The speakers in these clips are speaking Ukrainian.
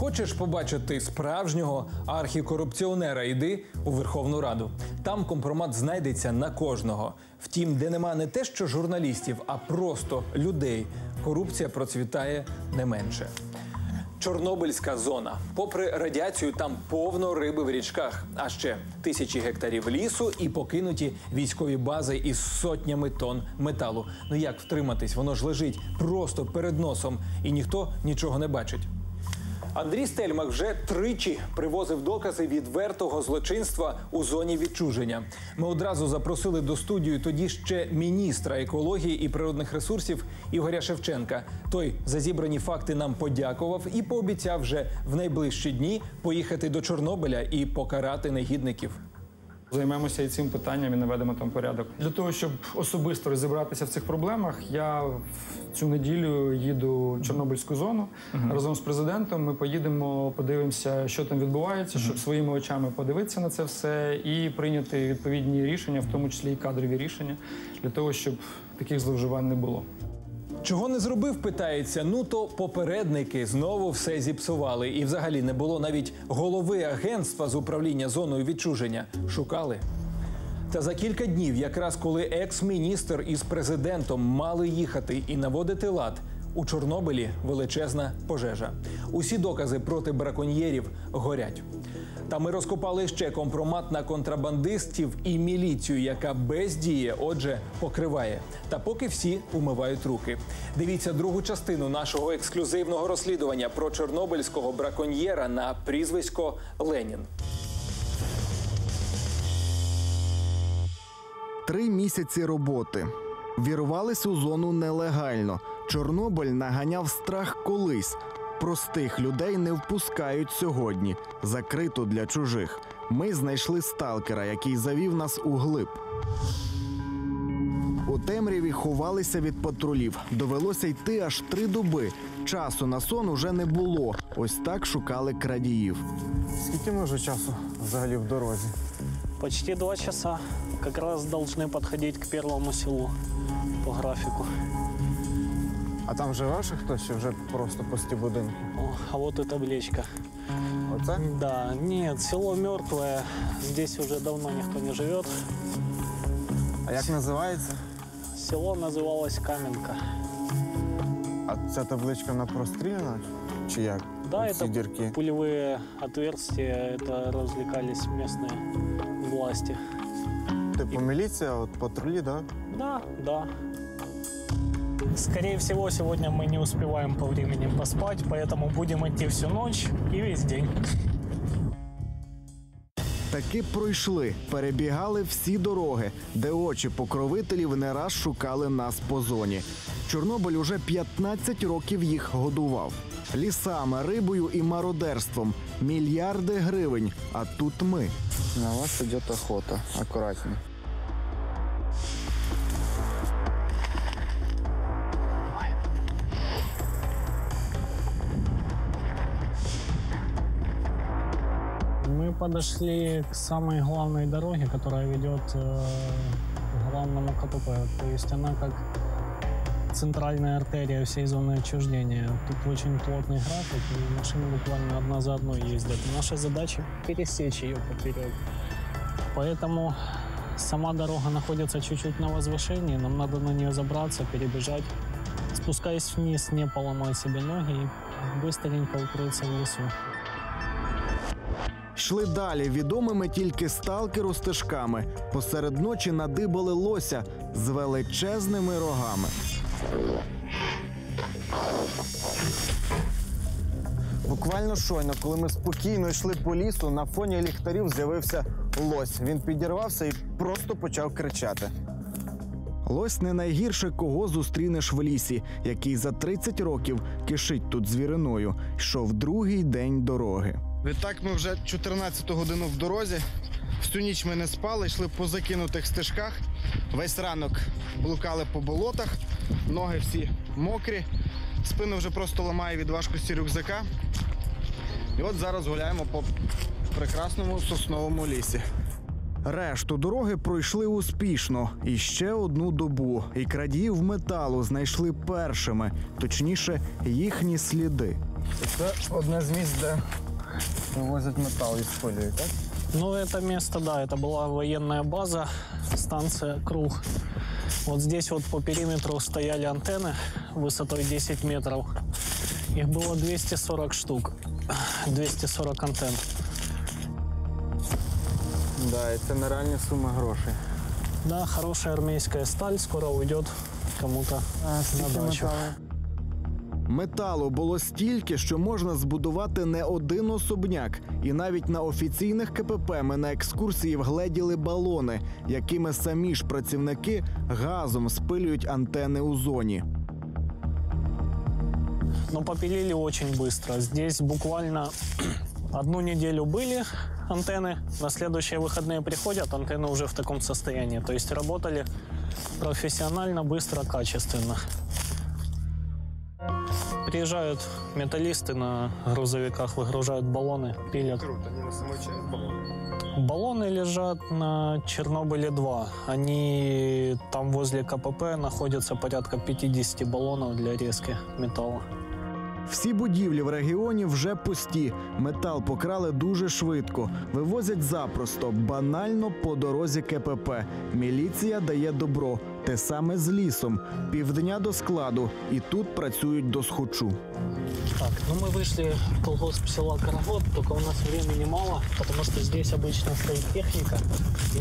Хочеш побачити справжнього архікорупціонера? Йди у Верховну Раду. Там компромат знайдеться на кожного. Втім, де нема не те, що журналістів, а просто людей. Корупція процвітає не менше. Чорнобильська зона. Попри радіацію, там повно риби в річках, а ще тисячі гектарів лісу і покинуті військові бази із сотнями тонн металу. Ну як втриматись? Воно ж лежить просто перед носом, і ніхто нічого не бачить. Андрій Стельмах вже тричі привозив докази відвертого злочинства у зоні відчуження. Ми одразу запросили до студії тоді ще міністра екології і природних ресурсів Ігоря Шевченка. Той за зібрані факти нам подякував і пообіцяв вже в найближчі дні поїхати до Чорнобиля і покарати негідників. Займемося і цим питанням і наведемо там порядок. Для того, щоб особисто розібратися в цих проблемах, я в цю неділю їду в Чорнобильську зону разом з президентом. Ми поїдемо, подивимося, що там відбувається, щоб своїми очами подивитися на це все і прийняти відповідні рішення, в тому числі і кадрові рішення, для того, щоб таких зловживань не було. Чого не зробив, питається. Ну то попередники знову все зіпсували. І взагалі не було навіть голови агентства з управління зоною відчуження. Шукали. Та за кілька днів, якраз коли екс-міністр із президентом мали їхати і наводити лад, у Чорнобилі величезна пожежа. Усі докази проти браконьєрів горять. Та ми розкопали ще компромат на контрабандистів і міліцію, яка бездіє, отже, покриває. Та поки всі умивають руки. Дивіться другу частину нашого ексклюзивного розслідування про чорнобильського браконьєра на прізвисько Ленін. Три місяці роботи. Вірвались у зону нелегально. Чорнобиль наганяв страх колись. Простих людей не впускають сьогодні. Закрито для чужих. Ми знайшли сталкера, який завів нас у глиб. У темряві ховалися від патрулів. Довелося йти аж три доби. Часу на сон уже не було. Ось так шукали крадіїв. Скільки ми вже часу взагалі в дорозі? Почти два часа. Как раз должны подходить к первому селу по графику. А там живе ще хтось чи вже просто пусті будинки? О, а вот и табличка. Оце? Да, нет, село мертвое. Здесь уже давно никто не живет. А як називається? Село называлось Каменка. А ця табличка вона простріляна? Чи як? Да, Ці это дірки. пулевые отверстия. Это развлекались местные власти. Типу міліція, от патрулі, да? Да, да. Скорее всего, сегодня мы не успеваем по времени поспать, поэтому будем идти всю ночь и весь день. Таки пройшли, перебігали всі дороги, де очі покровителів не раз шукали нас по зоні. Чорнобиль уже 15 років їх годував. Лісами, рибою і мародерством. Мільярди гривень. А тут ми. На вас йде охота. Акуратно. Подошли к самой главной дороге, которая ведет э, к главному КПП. То есть она как центральная артерия всей зоны отчуждения. Тут очень плотный график, и машины буквально одна за одной ездят. Наша задача пересечь ее поперек. Поэтому сама дорога находится чуть-чуть на возвышении, нам надо на нее забраться, перебежать. Спускаясь вниз, не поломать себе ноги и быстренько укрыться в лесу. Йшли далі, відомими тільки сталкеру стежками. Посеред ночі надибали лося з величезними рогами. Буквально щойно, коли ми спокійно йшли по лісу, на фоні ліхтарів з'явився лось. Він підірвався і просто почав кричати. Лось не найгірше, кого зустрінеш в лісі, який за 30 років кишить тут звіриною. Йшов другий день дороги. Відтак ми вже 14 годину в дорозі. Всю ніч ми не спали, йшли по закинутих стежках. Весь ранок блукали по болотах, ноги всі мокрі, спину вже просто ламає від важкості рюкзака. І от зараз гуляємо по прекрасному сосновому лісі. Решту дороги пройшли успішно і ще одну добу. І крадіїв металу знайшли першими, точніше, їхні сліди. Це одне з місць, де вивозять метал і спилюють, так? Ну, это место, да, это была военная база, станция Круг. Вот здесь вот по периметру стояли антенны высотой 10 метров. Их было 240 штук, 240 антенн. Да, і це нереальні суми грошей. Да, хорошая армейская сталь скоро уйдет кому-то на дачу. Металу було стільки, що можна збудувати не один особняк. І навіть на офіційних КПП ми на екскурсії вгледіли балони, якими самі ж працівники газом спилюють антени у зоні. Но попилили очень быстро. Здесь буквально одну неделю были антенны, на следующие выходные приходят, антенны уже в таком состоянии. То есть работали профессионально, быстро, качественно. Приезжают металлисты на грузовиках, выгружают баллоны, пилят. Баллоны лежат на Чернобыле-2. Они там возле КПП находятся порядка 50 баллонов для резки металла. Всі будівлі в регіоні вже пусті. Метал покрали дуже швидко. Вивозять запросто, банально по дорозі КПП. Міліція дає добро. Те саме з лісом. Півдня до складу. І тут працюють до схочу. Так, ну мы вышли в колгосп села Карагод, только у нас времени мало, потому что здесь обычно стоит техника.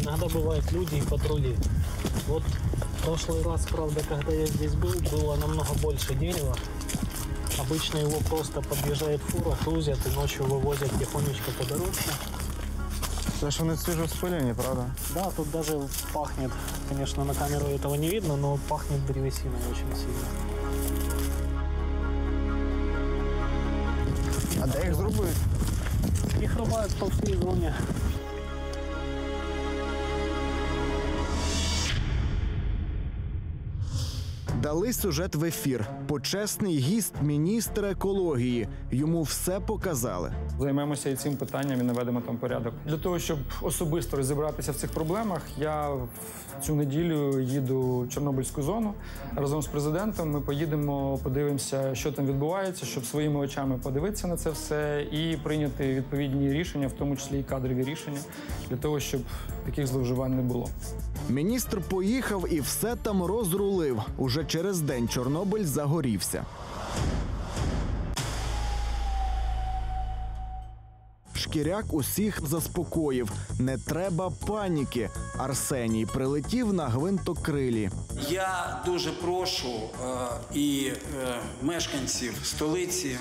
Иногда бывают люди и патрули. Вот в прошлый раз, правда, когда я здесь был, было намного больше дерева. Обычно его просто подъезжает фура, грузят и ночью вывозят тихонечко по дорожке. Це ж вони свіжо спилені, правда? Да, тут даже пахнет, конечно, на камеру этого не видно, но пахнет древесиной очень сильно. А де їх зробили? Их рубают по всей зоне. Дали сюжет в ефір. Почесний гість міністр екології. Йому все показали. Займемося і цим питанням і наведемо там порядок. Для того, щоб особисто розібратися в цих проблемах, я в цю неділю їду в Чорнобильську зону разом з президентом. Ми поїдемо, подивимося, що там відбувається, щоб своїми очами подивитися на це все і прийняти відповідні рішення, в тому числі і кадрові рішення, для того, щоб таких зловживань не було. Міністр поїхав і все там розрулив. Уже через день Чорнобиль загорівся. Шкіряк усіх заспокоїв. Не треба паніки. Арсеній прилетів на гвинтокрилі. Я дуже прошу е, і е, мешканців столиці,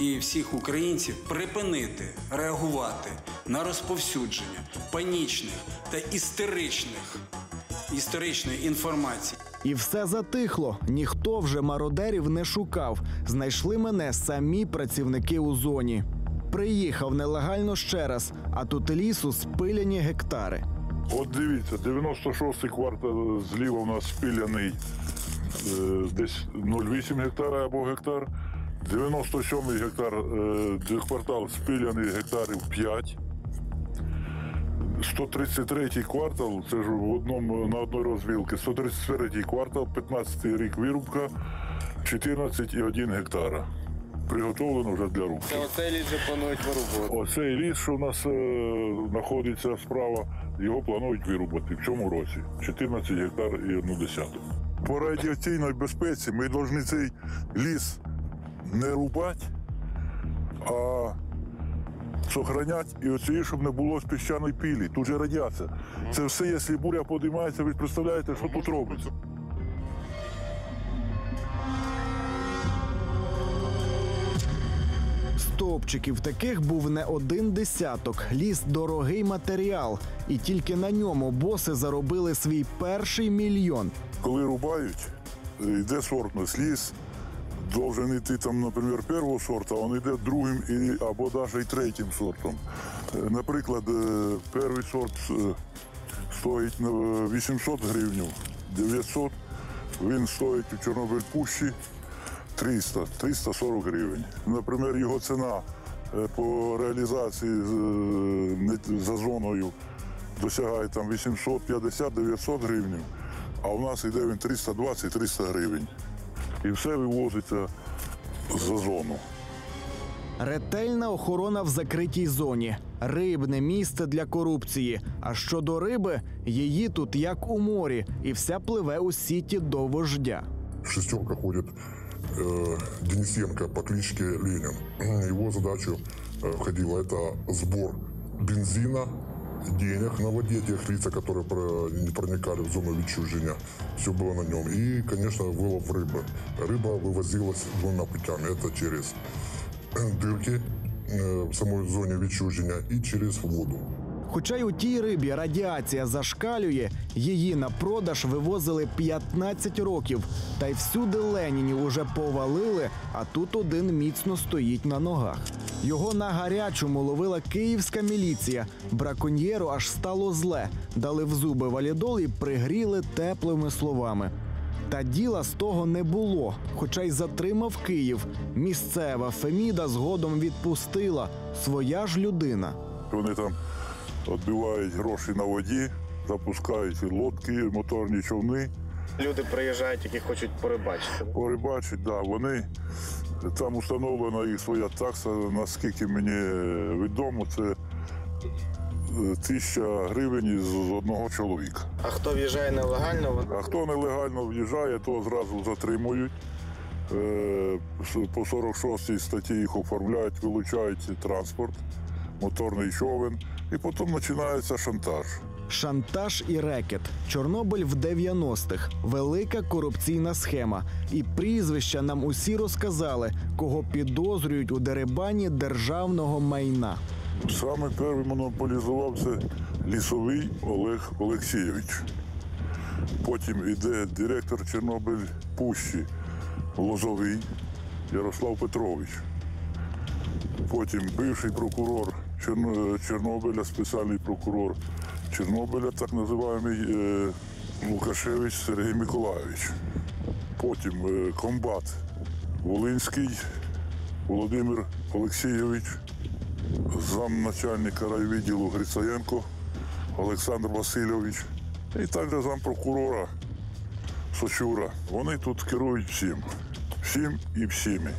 і всіх українців припинити реагувати на розповсюдження панічних та істеричних історичної інформації. І все затихло. Ніхто вже мародерів не шукав. Знайшли мене самі працівники у зоні. Приїхав нелегально ще раз, а тут лісу спиляні гектари. От дивіться, 96-й квартал зліва у нас спиляний е, десь 0,8 гектара або гектар. 97-й гектар, е, квартал спиляний гектарів 5. 133-й квартал, це ж в одному, на одній розвілці, 133-й квартал, 15-й рік вирубка, 14,1 гектара. Приготовлено вже для рубки. Оцей ліс же планують вирубувати. Оцей ліс, що у нас е, знаходиться справа, його планують вирубати в цьому році 14 гектар і одну десяту. По радіаційній безпеці ми повинні цей ліс не рубати, а сохраняти і оце, щоб не було з піщаної пілі. Тут же радіація. Це все, якщо буря підіймається, ви представляєте, що тут робиться. Стовпчиків таких був не один десяток. Ліс дорогий матеріал, і тільки на ньому боси заробили свій перший мільйон. Коли рубають, йде сортність. Ліс должен йти там, наприклад, першого сорту, а він йде другим і, або навіть третім сортом. Наприклад, перший сорт стоїть 800 гривень, 900, він стоїть у Чорнобиль Пущі 300, 340 гривень. Наприклад, його ціна е, по реалізації е, за зоною досягає там 850-900 гривень, а у нас йде він 320-300 гривень І все вивозиться за зону. Ретельна охорона в закритій зоні, рибне місце для корупції. А щодо риби, її тут як у морі, і вся пливе у сіті до вождя. шестерка ходит э, Денисенко по кличке Ленин. Его задачу э, входило это сбор бензина, денег на воде тех лиц, которые про- не проникали в зону відчуження. Все было на нем. И, конечно, вылов рыбы. Рыба вывозилась двумя путями. Это через э, дырки э, в самой зоне відчуження и через воду. Хоча й у тій рибі радіація зашкалює, її на продаж вивозили 15 років. Та й всюди Ленінів уже повалили, а тут один міцно стоїть на ногах. Його на гарячому ловила київська міліція. Браконьєру аж стало зле. Дали в зуби валідол і пригріли теплими словами. Та діла з того не було, хоча й затримав Київ. Місцева Феміда згодом відпустила своя ж людина. Вони там відбивають гроші на воді, запускають лодки, моторні човни. Люди приїжджають, які хочуть порибачити. Порибачить, да, вони там установлена їх своя такса, наскільки мені відомо, це е, тисяча гривень з одного чоловіка. А хто в'їжджає нелегально, А хто нелегально в'їжджає, то зразу затримують. Е, По 46 статті їх оформляють, вилучають транспорт, моторний човен, і потім починається шантаж. Шантаж і рекет. Чорнобиль в 90-х. Велика корупційна схема. І прізвища нам усі розказали, кого підозрюють у дерибані державного майна. Саме перший монополізував це лісовий Олег Олексійович. Потім іде директор Чорнобиль Пущі Лозовий Ярослав Петрович. Потім бивший прокурор Чорнобиля, спеціальний прокурор Чорнобиля, так називаємо е, Лукашевич Сергій Миколайович. Потім е, комбат Волинський Володимир Олексійович замначальника райвідділу Грицаєнко Олександр Васильович і також зампрокурора Сочура. Вони тут керують всім. Всім і всіми.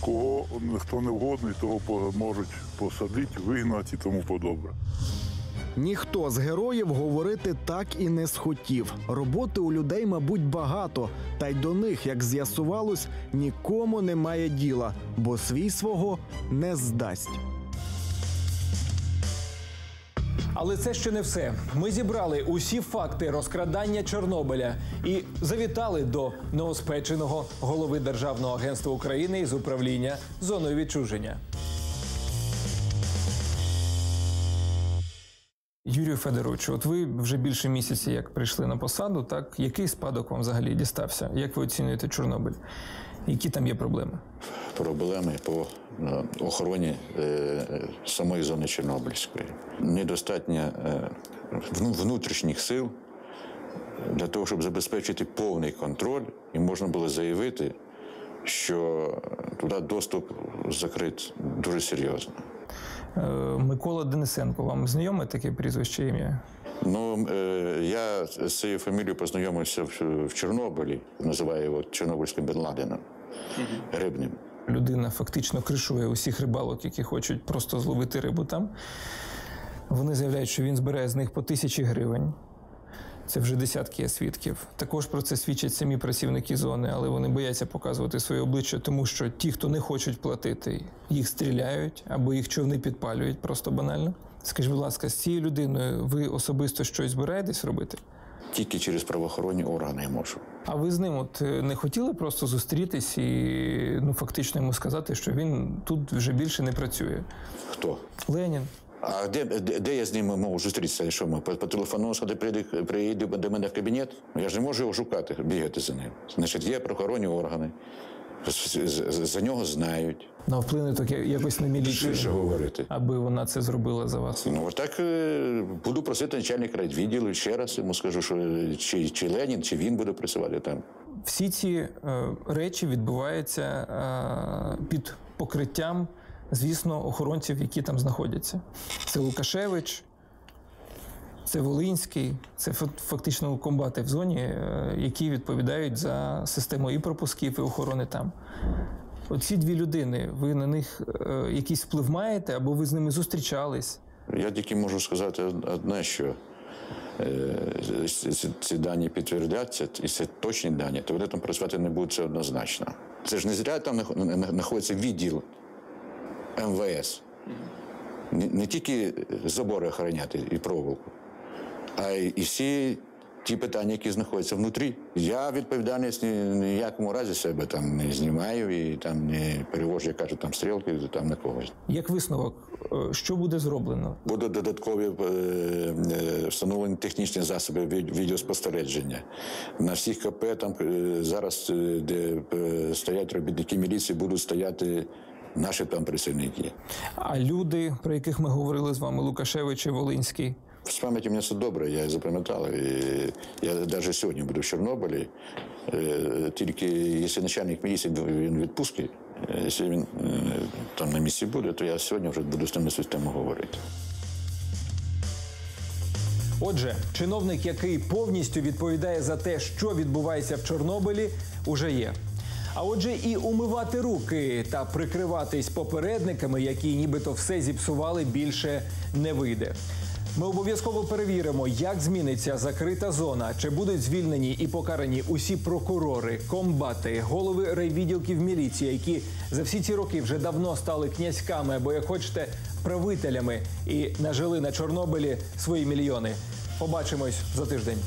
Кого хто не вгодний, того можуть посадити, вигнати і тому подобне. Ніхто з героїв говорити так і не схотів. Роботи у людей, мабуть, багато, та й до них, як з'ясувалось, нікому немає діла, бо свій свого не здасть. Але це ще не все. Ми зібрали усі факти розкрадання Чорнобиля і завітали до неоспеченого голови Державного агентства України із управління зоною відчуження. Юрію Федоровичу, от ви вже більше місяця як прийшли на посаду, так який спадок вам взагалі дістався? Як ви оцінюєте Чорнобиль? Які там є проблеми? проблеми по е, охороні е, самої зони Чорнобильської. Недостатньо е, внутрішніх сил для того, щоб забезпечити повний контроль, і можна було заявити, що туди доступ закрит дуже серйозно. Е, Микола Денисенко, вам знайоме таке прізвище ім'я? Ну, е, я з цією фамілією познайомився в, Чорнобилі, називаю його Чорнобильським Бен Ладеном, рибним. людина фактично кришує усіх рибалок, які хочуть просто зловити рибу там. Вони заявляють, що він збирає з них по тисячі гривень. Це вже десятки є свідків. Також про це свідчать самі працівники зони, але вони бояться показувати своє обличчя, тому що ті, хто не хочуть платити, їх стріляють або їх човни підпалюють просто банально. Скажіть, будь ласка, з цією людиною ви особисто щось збираєтесь робити? Тільки через правоохоронні органи я можу. А ви з ним от е, не хотіли просто зустрітись і ну фактично йому сказати, що він тут вже більше не працює? Хто? Ленін. А де, де, де я з ним можу зустрітися? Що ми по, по телефону сюди приїде, приїде до мене в кабінет? Ну, Я ж не можу його шукати, бігати за ним. Значить, є правоохоронні органи, за нього знають. На вплине так я- якось на Що міліцію, говорити? аби вона це зробила за вас. Ну, отак е, буду просити начальника райвідділу ще раз йому скажу, що чи, чи Ленін, чи він буде працювати там. Всі ці е, речі відбуваються е, під покриттям, звісно, охоронців, які там знаходяться. Це Лукашевич, це Волинський, це фактично комбати в зоні, е, які відповідають за систему і пропусків, і охорони там. Оці дві людини, ви на них е, якийсь вплив маєте, або ви з ними зустрічались? Я тільки можу сказати одне, що е, ці, дані підтвердяться, і це точні дані, то вони там працювати не будуть це однозначно. Це ж не зря там нах- на- на- знаходиться відділ МВС. Не, тільки забори охороняти і проволоку, а й і всі ті питання, які знаходяться внутрі. Я відповідальність ні, ніякому разі себе там не знімаю і там не перевожу, як кажуть, там стрілки там на когось. Як висновок, е, що буде зроблено? Будуть додаткові е, е, встановлені технічні засоби від- відеоспостереження. На всіх КП там зараз, де стоять робітники міліції, будуть стояти наші там працівники. А люди, про яких ми говорили з вами, Лукашевич і Волинський, З пам'яті мені все добре, я запам'ятав. І я навіть сьогодні буду в Чорнобилі. Е, Тільки якщо начальник міліції він в відпустці, е, якщо він е, там на місці буде, то я сьогодні вже буду з ними з тему говорити. Отже, чиновник, який повністю відповідає за те, що відбувається в Чорнобилі, уже є. А отже, і умивати руки та прикриватись попередниками, які нібито все зіпсували, більше не вийде. Ми обов'язково перевіримо, як зміниться закрита зона, чи будуть звільнені і покарані усі прокурори, комбати, голови райвідділків міліції, які за всі ці роки вже давно стали князьками або, як хочете, правителями і нажили на Чорнобилі свої мільйони. Побачимось за тиждень.